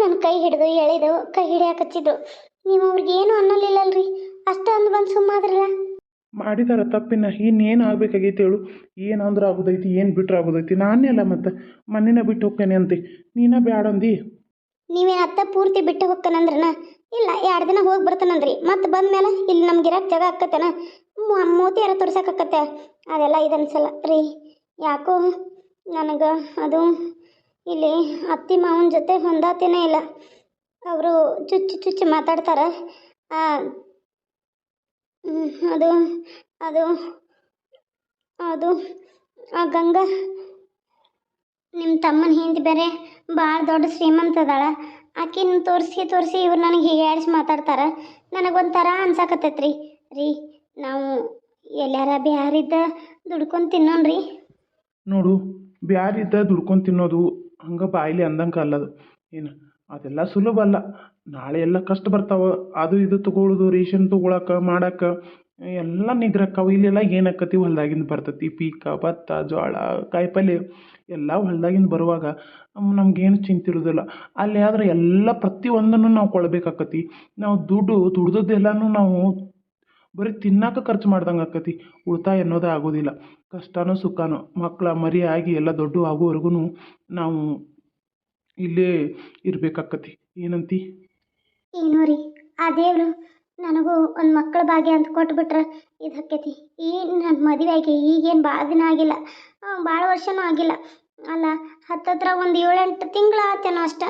ನನ್ನ ಕೈ ಹಿಡಿದು ಎಳೆದು ಕೈ ಹಿಡಿಯಾಕಚ್ಚಿದ್ರು ನೀವು ಅವ್ರಿಗೆ ಏನು ಅನ್ನಲಿಲ್ಲಲ್ರಿ ಅಷ್ಟೇ ಅಂದ್ ಬಂದು ಸುಮ್ಮಾದ್ರಲ್ಲ. ಮಾಡಿದಾರ ತಪ್ಪಿನ ಇನ್ನೇನು ಆಗಬೇಕಾಗೈತಿ ಹೇಳು? ಏನು ಆಗೋದೈತಿ, ಏನು ಬಿಟ್ರೆ ಆಗೋದೈತಿ. ನಾನೇ ಅಲ್ಲ ಮತ್ತೆ. ಮನೇನ ಬಿಟ್ಟು ಹೋಗ್ತೇನೆ ಅಂತಿ. ನೀನ ಬ್ಯಾಡಂದಿ ನೀವೇನು ಅತ್ತ ಪೂರ್ತಿ ಬಿಟ್ಟು ಹೋಗ್ತಾನಂದ್ರನ? ಇಲ್ಲ, ಎರಡು ದಿನ ಹೋಗಿ ಬರ್ತಾನಂದ್ರಿ. ಮತ್ತೆ ಬಂದ್ಮೇಲೆ ಇಲ್ಲಿ ನಮ್ಗೆ ಇರಕ್ಕೆ ಜಾಗ ಆಕ್ಕತ್ತೇನ? ಮೂತಿ ಯಾರ ತೋರ್ಸಕ್ಕತ್ತೆ. ಅದೆಲ್ಲ ಇದನ್ಸಲ್ಲ ರೀ, ಯಾಕೋ ನನಗೆ ಅದು ಇಲ್ಲಿ ಅತ್ತಿ ಮಾವನ ಜೊತೆ ಹೊಂದಾತೇನೇ ಇಲ್ಲ. ಅವರು ಚುಚ್ಚು ಚುಚ್ಚು ಮಾತಾಡ್ತಾರೆ. ಅದು ಅದು ಅದು, ಆ ಗಂಗಾ ನಿಮ್ಮ ತಮ್ಮನ ಹಿಂದೆ ಬೇರೆ ಭಾಳ ದೊಡ್ಡ ಶ್ರೀಮಂತ ಅದಾಳ. ಆಕಿನ ತೋರಿಸಿ ತೋರಿಸಿ ಇವ್ರು ನನಗೆ ಹೀಗೆ ಆಡಿಸಿ ಮಾತಾಡ್ತಾರೆ. ನನಗೊಂಥರ ಅನ್ಸಕತ್ತೈತ್ರಿ. ರೀ, ನಾವು ಎಲ್ಲಾರ ಬ್ಯಾರಿದ್ದ ದುಡ್ಕೊಂಡು ತಿನ್ನೋಣ್ರಿ. ನೋಡು, ಬ್ಯಾರಿದ್ದ ದುಡ್ಕೊಂಡು ತಿನ್ನೋದು ಹಂಗೆ ಬಾಯಿಲಿ ಅಂದಂಗೆ ಅಲ್ಲದು. ಏನು ಅದೆಲ್ಲ ಸುಲಭ ಅಲ್ಲ. ನಾಳೆ ಎಲ್ಲ ಕಷ್ಟ ಬರ್ತಾವೆ. ಅದು ಇದು ತಗೊಳ್ಳೋದು ರೇಷನ್ ತೊಗೊಳಕ್ಕೆ ಮಾಡಕ್ಕೆ ಎಲ್ಲ ನಿಗ್ರಕ್ಕವು ಇಲ್ಲೆಲ್ಲ ಏನು ಆಕತಿ ಹೊಲ್ದಾಗಿಂದ ಬರ್ತೈತಿ. ಪೀಕ, ಭತ್ತ ಜೋಳ ಕಾಯಿಪಲ್ಲೆ ಎಲ್ಲ ಹೊಲ್ದಾಗಿಂದ ಬರುವಾಗ ನಮ್ಗೇನು ಚಿಂತೆ ಇರೋದಿಲ್ಲ. ಅಲ್ಲಿ ಆದ್ರೆ ಎಲ್ಲ ಪ್ರತಿಯೊಂದನ್ನು ನಾವು ಕೊಳ್ಬೇಕಾಕತಿ. ನಾವು ದುಡ್ಡು, ದುಡ್ದದ್ದೆಲ್ಲನೂ ನಾವು ಬರೀ ತಿನ್ನಾಕ ಖರ್ಚು ಮಾಡ್ದಂಗೆ ಆಕತಿ. ಉಳಿತಾಯ ಅನ್ನೋದೇ ಆಗೋದಿಲ್ಲ. ಕಷ್ಟನೋ, ಸುಖನೋ ಮಕ್ಕಳ ಮರಿ ಆಗಿ ಎಲ್ಲ ದೊಡ್ಡ ಆಗೋವರೆಗೂ ನಾವು ಇಲ್ಲೇ ಇರ್ಬೇಕಾಕತಿ ಏನಂತಿ? ಏನೋ ರೀ, ಆ ದೇವರು ನನಗೂ ಒಂದು ಮಕ್ಕಳ ಭಾಗ್ಯ ಅಂತ ಕೊಟ್ಬಿಟ್ರೆ ಇದು ಹಕ್ಕೈತಿ. ಈ ನನ್ನ ಮದುವೆ ಆಗಿ ಈಗೇನು ಭಾಳ ದಿನ ಆಗಿಲ್ಲ. ಭಾಳ ವರ್ಷನೂ ಆಗಿಲ್ಲ. ಅಲ್ಲ, ಹತ್ತತ್ರ ಒಂದು ಏಳೆಂಟು ತಿಂಗಳು ಆತೇನೋ ಅಷ್ಟ.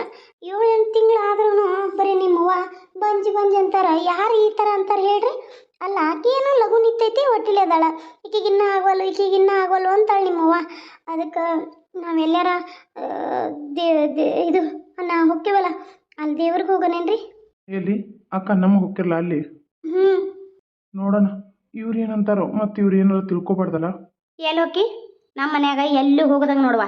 ಏಳೆಂಟು ತಿಂಗಳು ಆದ್ರೂ ಬರೀ ನಿಮ್ಮವ್ವ ಬಂಜಿ ಬಂಜಿ ಅಂತಾರೆ. ಯಾರು ಈ ಥರ ಅಂತಾರೆ ಹೇಳ್ರಿ? ಅಲ್ಲ ಆಕೆ ಏನೋ ಲಘು ನಿಂತೈತಿ ಹೊಟ್ಟಿಲೆ ಅದಾಳ. ಈಕಿಗೆ ಇನ್ನೂ ಆಗೋಲ್ಲ ಈಕಿಗೆ ಇನ್ನೂ ಆಗೋಲ್ಲ ಅಂತಾಳೆ ನಿಮ್ಮವ್ವ ಅದಕ್ಕೆ ನಾವೆಲ್ಲಾರ ದೇ ದೇ ಇದು ನಾ ಹೊಕ್ಕೇವಲ್ಲ ಅಲ್ಲಿ ದೇವ್ರಿಗೆ ಹೋಗೋಣೇನ್ರಿ? ಎಲ್ಲಿ? ಅಕ್ಕ ನಮಗೆ ಹೋಗಿರಲ್ಲ ಅಲ್ಲಿ? ಹ್ಞೂ ನೋಡೋಣ ಇವ್ರು ಏನಂತಾರೋ ಮತ್ತು ಇವ್ರು ಏನಾರು ತಿಳ್ಕೊಬಾರ್ದಲ್ಲ? ಎಲ್ಲೋಕಿ ನಮ್ಮ ಮನ್ಯಾಗ ಎಲ್ಲೂ ಹೋಗದಂಗೆ ನೋಡುವ.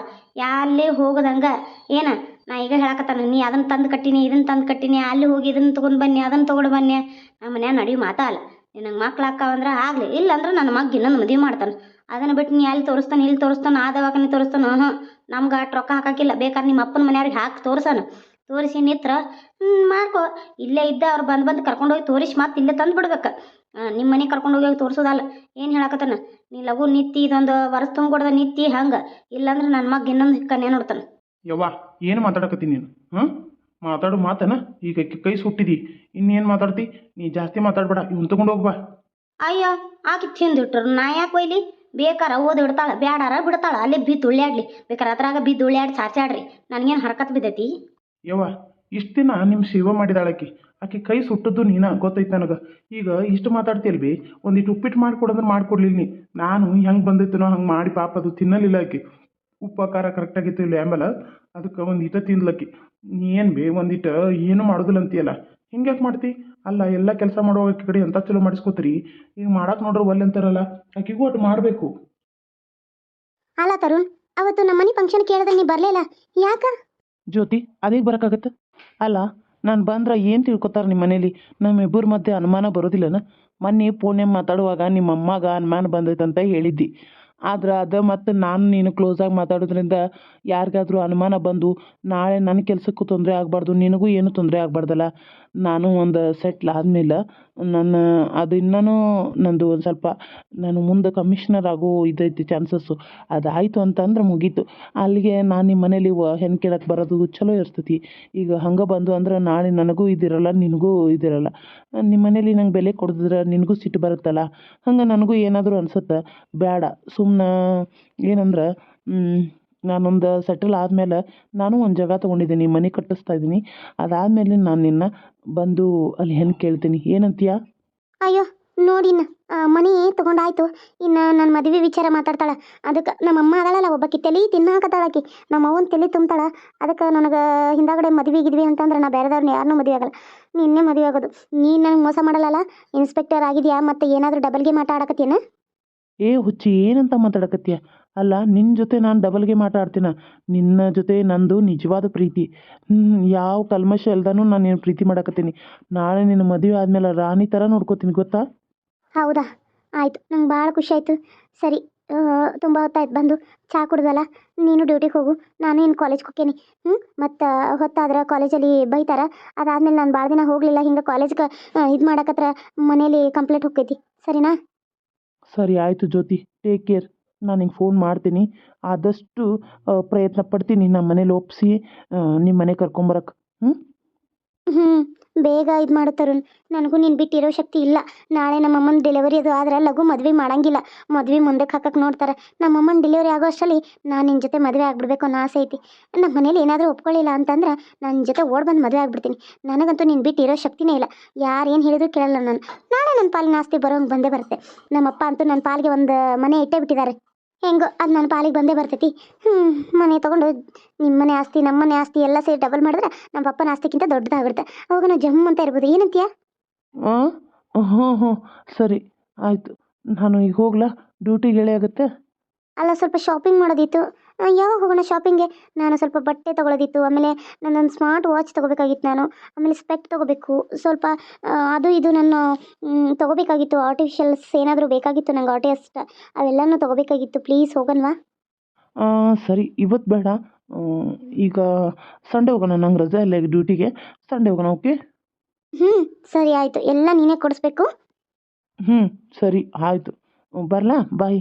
ಎಲ್ಲೇ ಹೋಗದಂಗ ಏನ ನಾ ಈಗ ಹೇಳಕತ್ತಾನ ನೀ ಅದನ್ನ ತಂದು ಕಟ್ಟಿನಿ ಇದನ್ನ ತಂದು ಕಟ್ಟಿನಿ ಅಲ್ಲಿ ಹೋಗಿ ಇದನ್ನ ತೊಗೊಂಡು ಬನ್ನಿ ಅದನ್ನ ತೊಗೊಂಡು ಬನ್ನಿ. ನಮ್ಮ ಮನ್ಯಾಗ ನಡಿ ಮಾತಾ ಅಲ್ಲ. ನಿನಗೆ ಮಕ್ಳು ಅಕ್ಕಾವಂದ್ರೆ ಆಗಲಿ. ಇಲ್ಲ ಅಂದ್ರೆ ನನ್ನ ಮಗ ಇನ್ನೊಂದು ಮದುವೆ ಮಾಡ್ತಾನೆ. ಅದನ್ನು ಬಿಟ್ಟು ನೀ ಅಲ್ಲಿ ತೋರಿಸ್ತಾನೆ, ಇಲ್ಲಿ ತೋರಿಸ್ತಾನೆ, ಆ ದವಾಖಾನೆ ತೋರಿಸ್ತಾನೆ. ಹ್ಞೂ ನಮ್ಗೆ ಅಷ್ಟು ರೊಕ್ಕ ಹಾಕಾಕಿಲ್ಲ. ಬೇಕಾದ್ರೆ ನಿಮ್ಮ ಅಪ್ಪನ ಮನೆಯವ್ರಿಗೆ ಹಾಕಿ ತೋರಿಸೋಣ ತೋರಿಸಿ ನಿತ್ರ ಹ್ಞೂ ಮಾಡ್ಕೊ. ಇಲ್ಲೇ ಇದ್ದ ಅವ್ರು ಬಂದು ಬಂದು ಕರ್ಕೊಂಡೋಗಿ ತೋರಿಸಿ ಮತ್ತೆ ಇಲ್ಲೇ ತಂದು ಬಿಡ್ಬೇಕು. ನಿಮ್ಮ ಮನೆಗೆ ಕರ್ಕೊಂಡೋಗಿ ಹೋಗಿ ತೋರಿಸೋದಲ್ಲ. ಏನು ಹೇಳಕತ್ತಾನ? ನೀ ಲಘು ನಿತ್ತಿ ಇದೊಂದು ವರ್ಷ ತುಂಬಿಕೊಡ್ದ ನಿತ್ತಿ ಹಂಗೆ. ಇಲ್ಲಾಂದ್ರೆ ನನ್ನ ಮಗ ಇನ್ನೊಂದು ಕನ್ಯಾ ನೋಡ್ತಾನೆ. ಯವ್ವ, ಏನು ಮಾತಾಡಕತ್ತೀನಿ ನೀನು? ಹಾಂ ಮಾತಾಡು ಮಾತನ ಈಗ ಕೈ ಸುಟ್ಟಿದಿ. ಇನ್ನೇನು ಮಾತಾಡ್ತಿ? ನೀ ಜಾಸ್ತಿ ಮಾತಾಡ್ಬೇಡ ಇವ್ನು ತಗೊಂಡು ಹೋಗ್ಬಾ ಅಯ್ಯೋ ಆಕಿ ತಿಂದಿಟ್ರು ನಾ ಯಾಕೆ ಒಯ್ಲಿ? ಬೇಕಾರ ಓದ್ ಬಿಡ್ತಾಳ ಬ್ಯಾಡಾರ ಬಿಡ್ತಾಳ. ಅಲ್ಲೇ ಬಿದ್ದು ಉಳ್ಯಾಡ್ಲಿ. ಬೇಕಾರ ಅದ್ರಾಗ ಬಿದ್ದು ಉಳ್ಯಾಡಿ ಚಾಚಾಡ್ರಿ ನನಗೇನು ಹರಕತ್ ಬಿದ್ದೈತಿ? ಯವ್ವ ಇಷ್ಟು ದಿನ ನಿಮ್ಮ ಸೇವೆ ಮಾಡಿದಾಳ ಆಕಿ. ಆಕಿ ಕೈ ಸುಟ್ಟದ್ದು ನೀನ ಗೊತ್ತೈತೆ ನನಗೆ. ಈಗ ಇಷ್ಟು ಮಾತಾಡ್ತಿಲ್ವಿ ಒಂದಿಟ್ಟು ಉಪ್ಪಿಟ್ಟು ಮಾಡಿಕೊಡಂದ್ರೆ ಮಾಡ್ಕೊಡ್ಲಿಲ್ಲ ನೀ. ನಾನು ಹೆಂಗೆ ಬಂದಿತ್ತನೋ ಹಂಗೆ ಮಾಡಿ ಪಾಪ ಅದು ತಿನ್ನಲಿಲ್ಲ ಆಕಿ. ಉಪ್ಪು ಖಾರ ಕರೆಕ್ಟಾಗಿತ್ತು ಇಲ್ಲ ಆಮೇಲೆ ಅದಕ್ಕೆ ಒಂದು ಇಟ ತಿನ್ಲಕ್ಕಿ ನೀ ಏನು ಬೇ ಒಂದಿಟ ಏನು ಮಾಡೋದಿಲ್ಲ ಅಂತೀಯಲ್ಲ? ಹಿಂಗೆ ಯಾಕೆ ಮಾಡ್ತಿ? ಅಲ್ಲ ಎಲ್ಲ ಕೆಲಸ ಮಾಡೋ ಆಕಿ ಕಡೆ ಎಂಥ ಚಲೋ ಮಾಡಿಸ್ಕೋತೀರಿ? ಈಗ ಮಾಡಕ್ಕೆ ನೋಡ್ರಿ ಒಲ್ಲೆ ಅಂತಾರಲ್ಲ ಆಕಿಗೂ ಒಟ್ಟು ಮಾಡಬೇಕು. ಅಲ್ಲ ತರುಣ್ ಅವತ್ತು ನಮ್ಮ ಮನೆ ಫಂಕ್ಷನ್ ಕೇಳಿದ್ರೆ ನೀ ಬರಲಿಲ್ಲ ಯಾಕ? ಜ್ಯೋತಿ ಅದೇ ಬರೋಕ್ಕಾಗತ್ತೆ? ಅಲ್ಲ ನಾನು ಬಂದ್ರೆ ಏನು ತಿಳ್ಕೊತಾರೆ ನಿಮ್ಮ ಮನೇಲಿ? ನಮ್ಮಿಬ್ಬರ ಮಧ್ಯೆ ಅನುಮಾನ ಬರೋದಿಲ್ಲನ? ಮೊನ್ನೆ ಫೋನ್ಯಾಗ ಮಾತಾಡುವಾಗ ನಿಮ್ಮ ಅಮ್ಮಗ ಅನುಮಾನ ಬಂದೈತಂತ ಹೇಳಿದ್ದಿ. ಆದ್ರೆ ಅದು ಮತ್ತು ನಾನು ನೀನು ಕ್ಲೋಸಾಗಿ ಮಾತಾಡೋದ್ರಿಂದ ಯಾರಿಗಾದ್ರೂ ಅನುಮಾನ ಬಂದು ನಾಳೆ ನನ್ನ ಕೆಲಸಕ್ಕೂ ತೊಂದರೆ ಆಗಬಾರ್ದು, ನಿನಗೂ ಏನು ತೊಂದರೆ ಆಗಬಾರ್ದಲ್ಲ. ನಾನು ಒಂದು ಸೆಟ್ಲ್ ಆದಮೇಲೆ ನನ್ನ ಅದು ಇನ್ನೂ ನಂದು ಒಂದು ಸ್ವಲ್ಪ ನಾನು ಮುಂದೆ ಕಮಿಷ್ನರ್ ಆಗೋ ಇದೈತಿ ಚಾನ್ಸಸ್ಸು ಅದಾಯಿತು ಅಂತಂದ್ರೆ ಮುಗೀತು. ಅಲ್ಲಿಗೆ ನಾನು ನಿಮ್ಮ ಮನೇಲಿ ವ ಹೆಣ್ಣು ಕೇಳಕ್ಕೆ ಬರೋದು ಚಲೋ ಇರ್ತೈತಿ. ಈಗ ಹಂಗೆ ಬಂದು ಅಂದ್ರೆ ನಾಳೆ ನನಗೂ ಇದಿರಲ್ಲ, ನಿನಗೂ ಇದಿರಲ್ಲ. ನಿಮ್ಮ ಮನೇಲಿ ನಂಗೆ ಬೆಲೆ ಕೊಡ್ದಿದ್ರೆ ನಿನಗೂ ಸಿಟ್ಟು ಬರುತ್ತಲ್ಲ? ಹಂಗೆ ನನಗೂ ಏನಾದರೂ ಅನ್ಸುತ್ತೆ? ಬೇಡ ಸುಮ್ಮನೆ ಏನಂದ್ರೆ ನಾನೊಂದು ಸೆಟಲ್ ಆದಮೇಲೆ ನಾನು ಒಂದು ಜಾಗ ತೊಗೊಂಡಿದ್ದೀನಿ ಮನೆ ಕಟ್ಟಿಸ್ತಾ ಇದ್ದೀನಿ. ಅದಾದಮೇಲೆ ನಾನು ನಿನ್ನ ಬಂದು ಅಲ್ಲಿ ಹೆಂಗೆ ಕೇಳ್ತೀನಿ. ಏನಂತೀಯ? ಅಯ್ಯೋ ನೋಡಿನ ಮನೆ ತಗೊಂಡಾಯ್ತು. ಇನ್ನು ನನ್ನ ಮದುವೆ ವಿಚಾರ ಮಾತಾಡ್ತಾಳೆ. ಅದಕ್ಕೆ ನಮ್ಮಮ್ಮ ಅದಳಲ್ಲ ಒಬ್ಬಾಕಿ ತಲೆ ತಿನ್ನಾಕತ್ತಾಳಕಿ ನಮ್ಮ ಅವ್ವನ ತಲೆ ತುಂಬ್ತಾಳ. ಅದಕ್ಕೆ ನನಗೆ ಹಿಂದಾಗಡೆ ಮದುವೆ ಗಿದ್ವಿ ಅಂತಂದ್ರೆ ನಾ ಬೇರೆದವ್ರನ್ನ ಯಾರನ್ನೂ ಮದುವೆ ಆಗಲ್ಲ. ನಿನ್ನೆ ಮದುವೆ ಆಗೋದು. ನೀನು ನಂಗೆ ಮೋಸ ಮಾಡಲ್ಲ ಇನ್ಸ್ಪೆಕ್ಟರ್ ಆಗಿದೆಯಾ ಮತ್ತು ಏನಾದರೂ ಡಬಲ್ಗೆ ಮಾತಾಡಕತ್ತೀನ ಏ ಹುಚ್ಚಿ ಏನಂತ ಮಾತಾಡಕತ್ತೀಯ? ಅಲ್ಲ ನಿನ್ನ ಜೊತೆ ನಾನು ಡಬಲ್ಗೆ ಮಾತಾಡ್ತೀನ. ನಿನ್ನ ಜೊತೆ ನಂದು ನಿಜವಾದ ಪ್ರೀತಿ. ಯಾವ ಕಲ್ಮಶ ಇಲ್ದನೂ ನಾನು ನಿನ್ನ ಪ್ರೀತಿ ಮಾಡಕತ್ತೀನಿ. ನಾಳೆ ನಿನ್ನ ಮದುವೆ ಆದಮೇಲೆ ರಾಣಿ ಥರ ನೋಡ್ಕೋತೀನಿ ಗೊತ್ತಾ? ಹೌದಾ? ಆಯ್ತು ನಂಗೆ ಭಾಳ ಖುಷಿ ಆಯಿತು. ಸರಿ ತುಂಬ ಹೊತ್ತಾಯ್ತು ಬಂದು. ಚಹಾ ಕುಡ್ದಲ್ಲ? ನೀನು ಡ್ಯೂಟಿಗೆ ಹೋಗು. ನಾನು ಇನ್ನು ಕಾಲೇಜ್ಗೆ ಹೋಗ್ತೀನಿ ಹ್ಞೂ ಮತ್ತು ಹೊತ್ತಾದ್ರೆ ಕಾಲೇಜಲ್ಲಿ ಬೈತಾರ. ಅದಾದ್ಮೇಲೆ ನಾನು ಭಾಳ ದಿನ ಹೋಗಲಿಲ್ಲ. ಹಿಂಗೆ ಕಾಲೇಜ್ಗೆ ಇದು ಮಾಡಕತ್ರ ಮನೇಲಿ ಕಂಪ್ಲೇಂಟ್ ಹೋಗ್ತೈತಿ. ಸರಿನಾ? ಸರಿ ಆಯಿತು ಜ್ಯೋತಿ. ಟೇಕ್ ಕೇರ್ ನಾನು ನಿಂಗೆ ಫೋನ್ ಮಾಡ್ತೀನಿ. ಆದಷ್ಟು ಪ್ರಯತ್ನ ಪಡ್ತೀನಿ. ನಮ್ಮ ಮನೇಲಿ ಒಪ್ಪಿಸಿ ನಿಮ್ಮ ಮನೆ ಕರ್ಕೊಂಬರಕ್ಕೆ ಹ್ಞೂ ಹ್ಞೂ ಬೇಗ ಇದು ಮಾಡು ನನಗೂ ನೀನು ಬಿಟ್ಟಿರೋ ಶಕ್ತಿ ಇಲ್ಲ. ನಾಳೆ ನಮ್ಮಮ್ಮನ ಡೆಲಿವರಿ ಅದು ಆದ್ರೆ ಲಘು ಮದುವೆ ಮಾಡಂಗಿಲ್ಲ. ಮದುವೆ ಮುಂದಕ್ಕೆ ಹಾಕಕ್ಕೆ ನೋಡ್ತಾರೆ. ನಮ್ಮಮ್ಮನ ಡೆಲಿವರಿ ಆಗೋ ಅಷ್ಟರಲ್ಲಿ ನಾನು ನಿನ್ನ ಜೊತೆ ಮದುವೆ ಆಗ್ಬಿಡ್ಬೇಕು ಅನ್ನೋ ಆಸೆ ಐತಿ. ನಮ್ಮ ಮನೇಲಿ ಏನಾದರೂ ಒಪ್ಕೊಳ್ಳಿಲ್ಲ ಅಂತಂದ್ರೆ ನನ್ನ ಜೊತೆ ಓಡ್ ಬಂದು ಮದುವೆ ಆಗ್ಬಿಡ್ತೀನಿ. ನನಗಂತೂ ನೀನು ಬಿಟ್ಟಿರೋ ಶಕ್ತಿನೇ ಇಲ್ಲ. ಯಾರು ಏನು ಹೇಳಿದ್ರು ಕೇಳಲ್ಲ ನಾನು. ನಾಳೆ ನನ್ನ ಪಾಲಿನ ಆಸ್ತಿ ಬರೋಂಗೆ ಬಂದೇ ಬರುತ್ತೆ. ನಮ್ಮಪ್ಪ ಅಂತೂ ನನ್ನ ಪಾಲಿಗೆ ಒಂದು ಮನೆ ಇಟ್ಟೇ ಬಿಟ್ಟಿದ್ದಾರೆ. ಹೆಂಗೋ ಅದು ನನ್ನ ಪಾಲಿಗೆ ಬಂದೇ ಬರ್ತೈತಿ. ಹ್ಞೂ ಮನೆ ತೊಗೊಂಡು ನಿಮ್ಮ ಮನೆ ಆಸ್ತಿ ನಮ್ಮ ಮನೆ ಆಸ್ತಿ ಎಲ್ಲ ಸೇರಿ ಡಬಲ್ ಮಾಡಿದ್ರೆ ನಮ್ಮ ಪಪ್ಪನ ಆಸ್ತಿಗಿಂತ ದೊಡ್ಡದಾಗ್ಬಿಡುತ್ತೆ. ಅವಾಗ ನಾವು ಜಮ್ ಅಂತ ಇರ್ಬೋದು. ಏನಂತೀಯ? ಹಾಂ ಹಾಂ ಹಾಂ ಸರಿ ಆಯಿತು. ನಾನು ಈಗ ಹೋಗ್ಲಾ? ಡ್ಯೂಟಿಗೆ ಎಳೆ ಆಗುತ್ತೆ ಅಲ್ಲ ಸ್ವಲ್ಪ ಶಾಪಿಂಗ್ ಮಾಡೋದಿತ್ತು. ಯಾವಾಗ ಹೋಗೋಣ ಶಾಪಿಂಗ್ಗೆ ನಾನು ಸ್ವಲ್ಪ ಬಟ್ಟೆ ತೊಗೊಳೋದಿತ್ತು. ಆಮೇಲೆ ನನ್ನೊಂದು ಸ್ಮಾರ್ಟ್ ವಾಚ್ ತೊಗೋಬೇಕಾಗಿತ್ತು ನಾನು. ಆಮೇಲೆ ಸ್ಪೆಕ್ಟ್ ತೊಗೋಬೇಕು. ಸ್ವಲ್ಪ ಅದು ಇದು ನನ್ನ ತಗೋಬೇಕಾಗಿತ್ತು. ಆರ್ಟಿಫಿಷಿಯಲ್ಸ್ ಏನಾದರೂ ಬೇಕಾಗಿತ್ತು ನಂಗೆ ಆರ್ಟಿಸ್ಟ್ ಅವೆಲ್ಲನೂ ತೊಗೋಬೇಕಾಗಿತ್ತು. ಪ್ಲೀಸ್ ಹೋಗಲ್ವಾ ಸರಿ. ಇವತ್ತು ಬೇಡ. ಈಗ ಸಂಡೆ ಹೋಗೋಣ ನಂಗೆ ರಜೆ ಇಲ್ಲ ಈಗ ಡ್ಯೂಟಿಗೆ ಸಂಡೆ ಹೋಗೋಣ ಓಕೆ ಹ್ಞೂ ಸರಿ ಆಯಿತು. ಎಲ್ಲ ನೀನೇ ಕೊಡಿಸ್ಬೇಕು? ಹ್ಞೂ ಸರಿ. ಆಯಿತು. ಬರಲಾ? ಬಾಯ್